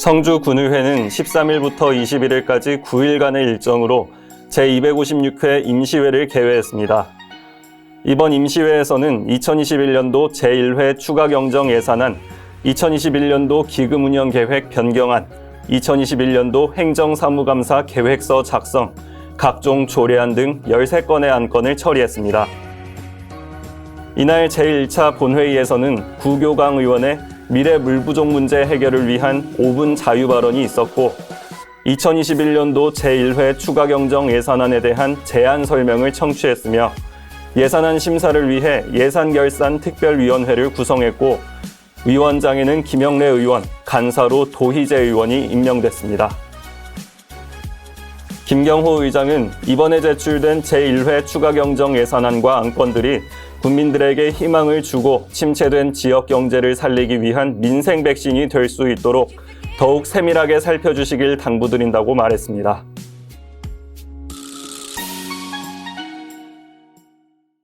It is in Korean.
성주 군의회는 13일부터 21일까지 9일간의 일정으로 제256회 임시회를 개회했습니다. 이번 임시회에서는 2021년도 제1회 추가 경정 예산안, 2021년도 기금 운영 계획 변경안, 2021년도 행정사무감사 계획서 작성, 각종 조례안 등 13건의 안건을 처리했습니다. 이날 제1차 본회의에서는 구교강 의원의 미래 물 부족 문제 해결을 위한 5분 자유 발언이 있었고 2021년도 제1회 추가 경정 예산안에 대한 제안 설명을 청취했으며 예산안 심사를 위해 예산결산 특별위원회를 구성했고 위원장에는 김영래 의원, 간사로 도희재 의원이 임명됐습니다. 김경호 의장은 이번에 제출된 제1회 추가 경정 예산안과 안건들이 국민들에게 희망을 주고 침체된 지역 경제를 살리기 위한 민생 백신이 될 수 있도록 더욱 세밀하게 살펴주시길 당부드린다고 말했습니다.